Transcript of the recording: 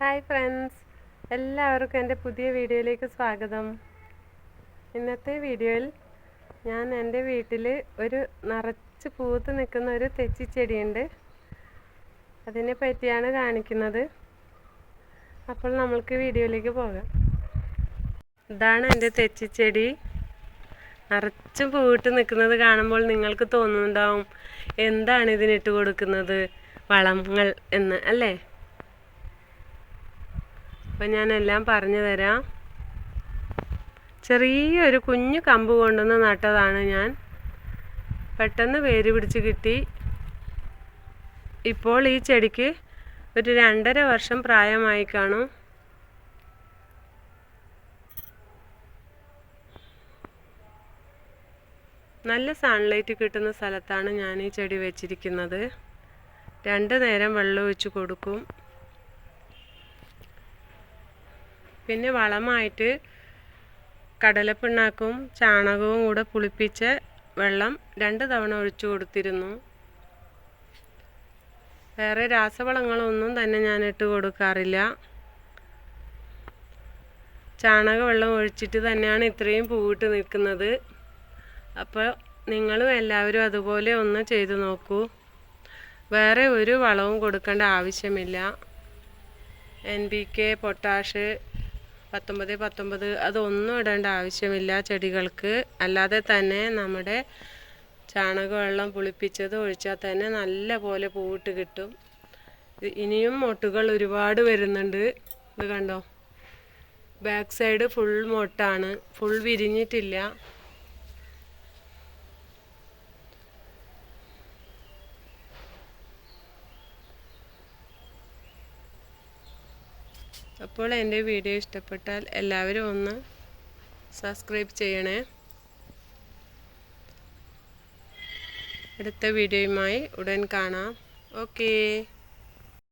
Hi friends. എല്ലാവർക്കും എന്റെ പുതിയ വീഡിയോയിലേക്ക് സ്വാഗതം. ഇന്നത്തെ വീഡിയോയിൽ ഞാൻ എന്റെ വീട്ടിൽ ഒരു നിറച്ച് പൂത്ത് നിൽക്കുന്ന ഒരു തെച്ചിച്ചെടിയുണ്ട്. അതിനെ പറ്റിയാണ് കാണിക്കുന്നത്. അപ്പോൾ നമ്മൾക്ക് വീഡിയോയിലേക്ക് പോകാം. ഇതാണ് എന്റെ തെച്ചിച്ചെടി. നിറച്ചും പൂവിട്ട് നിൽക്കുന്നത് കാണുമ്പോൾ നിങ്ങൾക്ക് തോന്നുന്നുണ്ടാവും എന്താണ് ഇതിനിട്ട് കൊടുക്കുന്നത്? വളങ്ങൾ എന്ന് അല്ലേ? അപ്പം ഞാനെല്ലാം പറഞ്ഞു തരാം. ചെറിയൊരു കുഞ്ഞു കമ്പ് കൊണ്ടുവന്ന് നട്ടതാണ് ഞാൻ. പെട്ടെന്ന് വേര് പിടിച്ച് കിട്ടി. ഇപ്പോൾ ഈ ചെടിക്ക് ഒരു രണ്ടര വർഷം പ്രായമായി കാണും. നല്ല സൺലൈറ്റ് കിട്ടുന്ന സ്ഥലത്താണ് ഞാൻ ഈ ചെടി വെച്ചിരിക്കുന്നത്. രണ്ട് നേരം വെള്ളം ഒഴിച്ച് കൊടുക്കും. പിന്നെ വളമായിട്ട് കടലപ്പിണ്ണാക്കും ചാണകവും കൂടെ പുളിപ്പിച്ച വെള്ളം രണ്ട് തവണ ഒഴിച്ചു കൊടുത്തിരുന്നു. വേറെ രാസവളങ്ങളൊന്നും തന്നെ ഞാൻ ഇട്ട് കൊടുക്കാറില്ല. ചാണക വെള്ളം ഒഴിച്ചിട്ട് തന്നെയാണ് ഇത്രയും പൂവിട്ട് നിൽക്കുന്നത്. അപ്പോൾ നിങ്ങളും എല്ലാവരും അതുപോലെ ഒന്ന് ചെയ്തു നോക്കൂ. വേറെ ഒരു വളവും കൊടുക്കേണ്ട ആവശ്യമില്ല. എൻ പി കെ പൊട്ടാഷ് പത്തൊമ്പത് പത്തൊമ്പത് അതൊന്നും ഇടേണ്ട ആവശ്യമില്ല ചെടികൾക്ക്. അല്ലാതെ തന്നെ നമ്മുടെ ചാണകവെള്ളം പുളിപ്പിച്ചത് ഒഴിച്ചാൽ തന്നെ നല്ല പോലെ പൂവിട്ട് കിട്ടും. ഇനിയും മൊട്ടുകൾ ഒരുപാട് വരുന്നുണ്ട്. ഇത് കണ്ടോ? ബാക്ക് സൈഡ് ഫുൾ മൊട്ടാണ്. ഫുൾ വിരിഞ്ഞിട്ടില്ല. അപ്പോൾ എന്റെ വീഡിയോ ഇഷ്ടപ്പെട്ടാൽ എല്ലാവരും ഒന്ന് സബ്സ്ക്രൈബ് ചെയ്യണേ. അടുത്ത വീഡിയോയുമായി ഉടൻ കാണാം. ഓക്കേ.